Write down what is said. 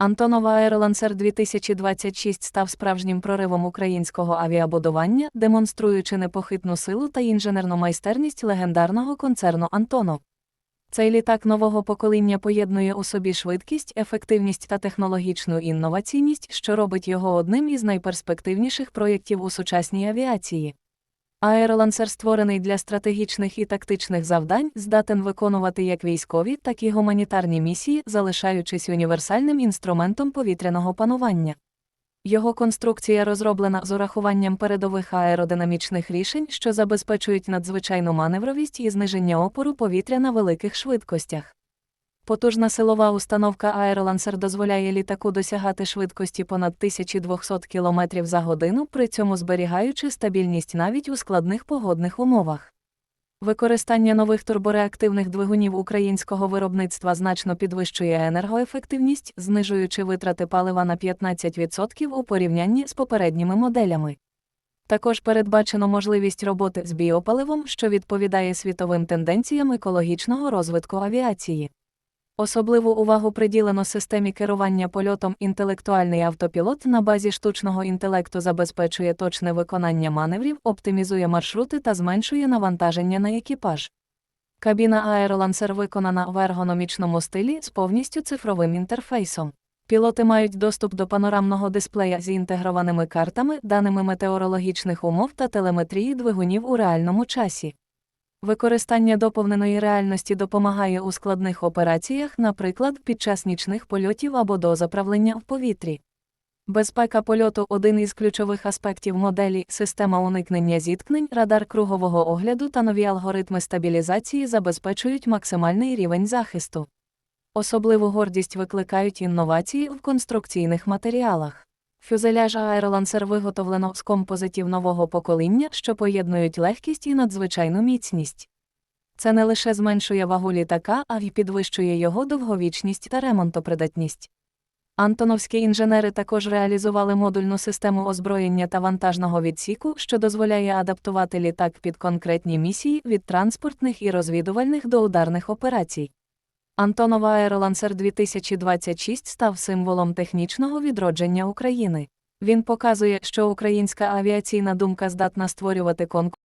Антонов Аеролансер 2026 став справжнім проривом українського авіабудування, демонструючи непохитну силу та інженерну майстерність легендарного концерну Антонов. Цей літак нового покоління поєднує у собі швидкість, ефективність та технологічну інноваційність, що робить його одним із найперспективніших проєктів у сучасній авіації. Аеролансер створений для стратегічних і тактичних завдань, здатен виконувати як військові, так і гуманітарні місії, залишаючись універсальним інструментом повітряного панування. Його конструкція розроблена з урахуванням передових аеродинамічних рішень, що забезпечують надзвичайну маневровість і зниження опору повітря на великих швидкостях. Потужна силова установка Аеролансер дозволяє літаку досягати швидкості понад 1200 км за годину, при цьому зберігаючи стабільність навіть у складних погодних умовах. Використання нових турбореактивних двигунів українського виробництва значно підвищує енергоефективність, знижуючи витрати палива на 15% у порівнянні з попередніми моделями. Також передбачено можливість роботи з біопаливом, що відповідає світовим тенденціям екологічного розвитку авіації. Особливу увагу приділено системі керування польотом інтелектуальний автопілот на базі штучного інтелекту забезпечує точне виконання маневрів, оптимізує маршрути та зменшує навантаження на екіпаж. Кабіна Аеролансер виконана в ергономічному стилі з повністю цифровим інтерфейсом. Пілоти мають доступ до панорамного дисплея з інтегрованими картами, даними метеорологічних умов та телеметрії двигунів у реальному часі. Використання доповненої реальності допомагає у складних операціях, наприклад, під час нічних польотів або до заправлення в повітрі. Безпека польоту один із ключових аспектів моделі, система уникнення зіткнень, радар кругового огляду та нові алгоритми стабілізації забезпечують максимальний рівень захисту. Особливу гордість викликають інновації в конструкційних матеріалах. Фюзеляж Аеролансер виготовлено з композитів нового покоління, що поєднують легкість і надзвичайну міцність. Це не лише зменшує вагу літака, а й підвищує його довговічність та ремонтопридатність. Антоновські інженери також реалізували модульну систему озброєння та вантажного відсіку, що дозволяє адаптувати літак під конкретні місії від транспортних і розвідувальних до ударних операцій. Антонова Аеролансер 2026 став символом технічного відродження України. Він показує, що українська авіаційна думка здатна створювати конкурс.